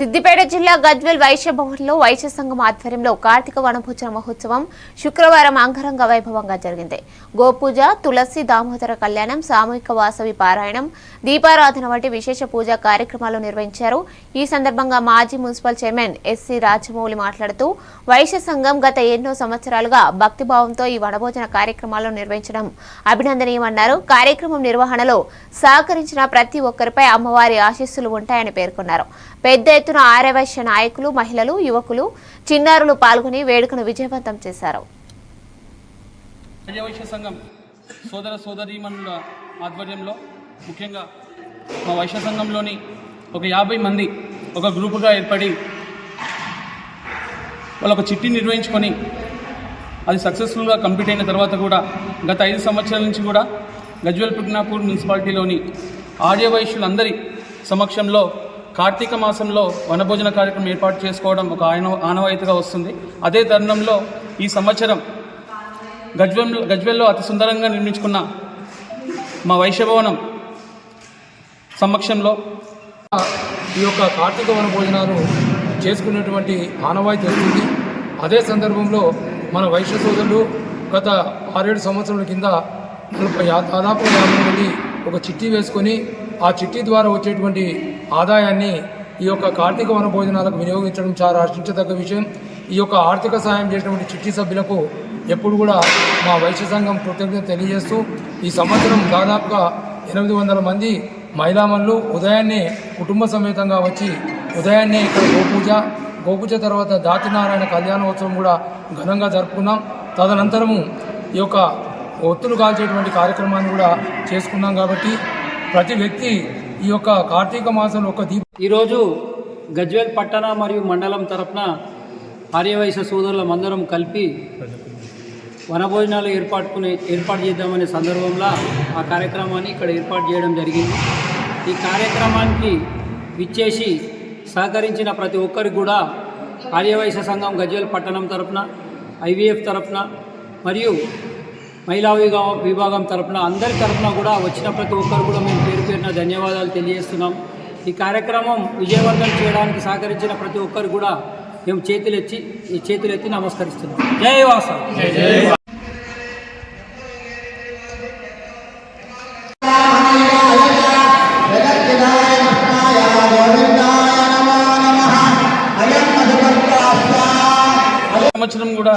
సిద్దిపేట జిల్లా గజ్వెల్ వైశ్య భవన్లో వైశ్య సంఘం ఆధ్వర్యంలో కార్తీక వనభోజన మహోత్సవం శుక్రవారం అంగరంగ వైభవంగా జరిగింది. గోపూజ తులసి దామోదర కళ్యాణం సామూహిక వాసవి పారాయణం దీపారాధన వంటి విశేష పూజా కార్యక్రమాలు నిర్వహించారు. ఈ సందర్భంగా మాజీ మున్సిపల్ చైర్మన్ ఎస్సీ రాజమౌళి మాట్లాడుతూ వైశ్య సంఘం గత ఎన్నో సంవత్సరాలుగా భక్తిభావంతో ఈ వనభోజన కార్యక్రమాలను నిర్వహించడం అభినందనీయమన్నారు. కార్యక్రమం నిర్వహణలో సహకరించిన ప్రతి ఒక్కరిపై అమ్మవారి ఆశీస్సులు ఉంటాయని పేర్కొన్నారు. పెద్ద ఎత్తున ఆర్యవైశ్య నాయకులు మహిళలు యువకులు చిన్నారులు పాల్గొని వేడుకను విజయవంతం చేశారు. ఆర్యవైశ్య సంఘం సోదర సోదరీమణుల ఆధ్వర్యంలో ముఖ్యంగా మా వైశ్య సంఘంలోని ఒక యాభై మంది ఒక గ్రూపుగా ఏర్పడి వాళ్ళు ఒక చిట్టి నిర్వహించుకొని అది సక్సెస్ఫుల్గా కంప్లీట్ అయిన తర్వాత కూడా గత ఐదు సంవత్సరాల నుంచి కూడా గజ్వల్ పుగ్నాపూర్ మున్సిపాలిటీలోని ఆర్యవైశ్యులందరి సమక్షంలో కార్తీక మాసంలో వనభోజన కార్యక్రమం ఏర్పాటు చేసుకోవడం ఒక ఆయన ఆనవాయితీగా వస్తుంది. అదే తరుణంలో ఈ సంవత్సరం గజ్వెల్ గజ్వెల్లో అతి సుందరంగా నిర్మించుకున్న మా వైశ్యభవనం సమక్షంలో ఈ యొక్క కార్తీక వన భోజనాలు చేసుకునేటువంటి ఆనవాయితీ వస్తుంది. అదే సందర్భంలో మన వైశ్య సోదరులు గత ఆరేడు సంవత్సరాల కింద నలభై దాదాపు యాభై మంది ఒక చిట్టి వేసుకొని ఆ చిట్టి ద్వారా వచ్చేటువంటి ఆదాయాన్ని ఈ యొక్క కార్తీక వన భోజనాలకు వినియోగించడం చాలా హర్షించదగ్గ విషయం. ఈ యొక్క ఆర్థిక సహాయం చేసినటువంటి చిట్టి సభ్యులకు ఎప్పుడు కూడా మా వైశ్య సంఘం కృతజ్ఞత తెలియజేస్తూ ఈ సంవత్సరం దాదాపుగా ఎనిమిది వందల మంది మహిళామణులు ఉదయాన్నే కుటుంబ సమేతంగా వచ్చి ఉదయాన్నే ఇక్కడ గోపూజ గోపూజ తర్వాత దాతినారాయణ కళ్యాణోత్సవం కూడా ఘనంగా జరుపుకున్నాం. తదనంతరము ఈ యొక్క ఒత్తులు కాల్చేటువంటి కార్యక్రమాన్ని కూడా చేసుకున్నాం కాబట్టి ప్రతి వ్యక్తి ఈ యొక్క కార్తీక మాసంలో ఒక దీప ఈరోజు గజ్వేల్ పట్టణ మరియు మండలం తరపున ఆర్యవైశ్య సోదరులం అందరం కలిపి వనభోజనాలు ఏర్పాటుకునే ఏర్పాటు చేద్దామనే సందర్భంలో ఆ కార్యక్రమాన్ని ఇక్కడ ఏర్పాటు చేయడం జరిగింది. ఈ కార్యక్రమానికి విచ్చేసి సహకరించిన ప్రతి ఒక్కరికి కూడా ఆర్యవైశ్య సంఘం గజ్వేల్ పట్టణం తరపున ఐవీఎఫ్ తరపున మరియు మహిళా విభాగం తరఫున అందరి తరఫున కూడా వచ్చిన ప్రతి ఒక్కరు కూడా మేము పేరు పేరున ధన్యవాదాలు తెలియజేస్తున్నాం. ఈ కార్యక్రమం విజయవంతం చేయడానికి సహకరించిన ప్రతి ఒక్కరు కూడా మేము చేతులెత్తి చేతులెత్తి నమస్కరిస్తున్నాం. జై వాస సంవత్సరం కూడా